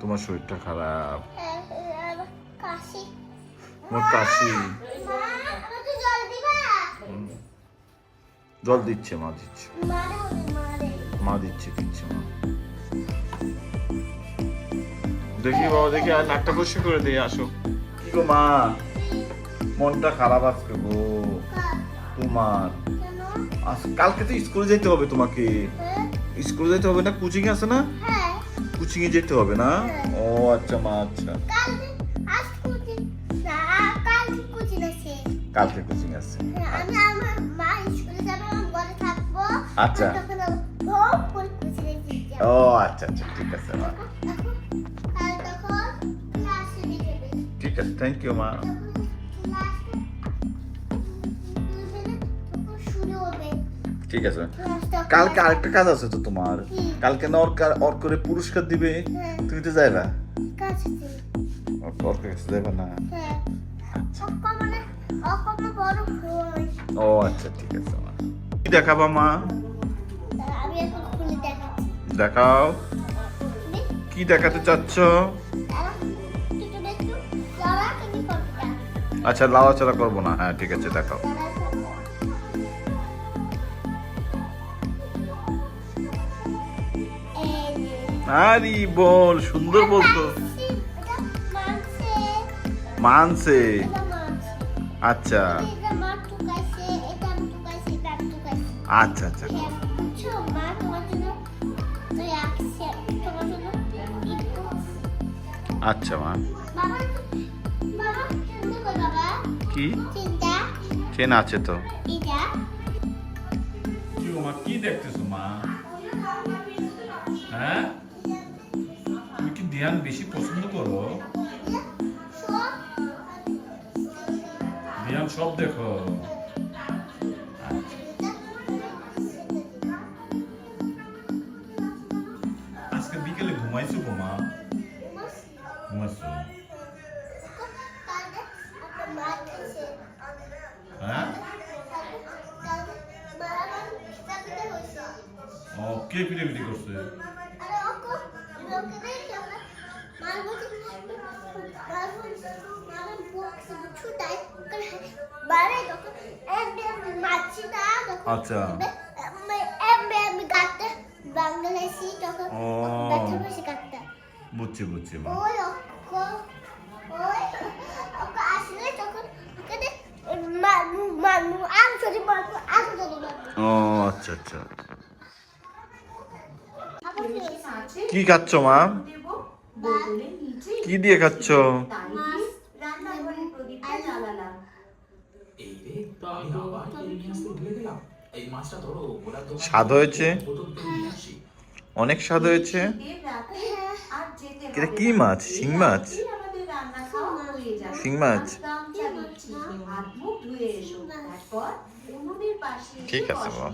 তোমার শরীরটা খারাপ। হ্যাঁ, কাশি। জল দিচ্ছে মা দিচ্ছে। মা দিচ্ছে দিচ্ছে মা। দেখি বাবা দেখি আর নাকটা পরিষ্কার করে দিয়ে আসো। কি গো মা? মনটা খারাপ আজকে গো। তোমার। আজ- কালকে তো স্কুলে যেতে হবে তোমাকে। হ্যাঁ। স্কুলে যেতে হবে না? কোচিং আছে না? কোচিং এ যেতে হবে না? ও আচ্ছা মা আচ্ছা। কালকে কোচিং আছে। আমি আমার মা স্কুলে যাবে আমি ঘরে থাকব আচ্ছা। তখন করে ও আচ্ছা আচ্ছা ঠিক আছে মা ঠিক আছে থ্যাংক ইউ মা। ঠিক আছে। কালকে আরেকটা কাজ আছে তো তোমার। কালকে না ওর করে পুরস্কার দিবে হ্যাঁ। তুমি তো যাইবা? ওর কাছে যাইবা না। হ্যাঁ। অক্কা মানে ও আচ্ছা ঠিক আছে কি দেখাবা মা? দেখাও। কি দেখাতে চাচ্ছ? আচ্ছা লাড়াচাড়া করব না। হ্যাঁ ঠিক আছে দেখাও। আরে বল, সুন্দর বলতো। মানছে। আচ্ছা। আচ্ছা আচ্ছা। আচ্ছা মা। কি? চেন আছে তো। কি দেখতেছো মা? ধ্যান বেশি পছন্দ করো। ধ্যান সব দেখো। আজকে বিকেলে ঘুমাইছো গো মা? ঘুমাইছো? হ্যাঁ? কে পিটে পিটে করছে? আচ্ছা। বাংলাদেশি তখন ও। ব্যথা বেশি কাটতে বুঝছি বুঝছি মা ওই ওই আসলে তখন ও আচ্ছা আচ্ছা কি খাচ্ছ মা কি দিয়ে খাচ্ছ স্বাদ হয়েছে অনেক স্বাদ হয়েছে এটা কি মাছ? শিং মাছ? শিং মাছ? ঠিক আছে বসো।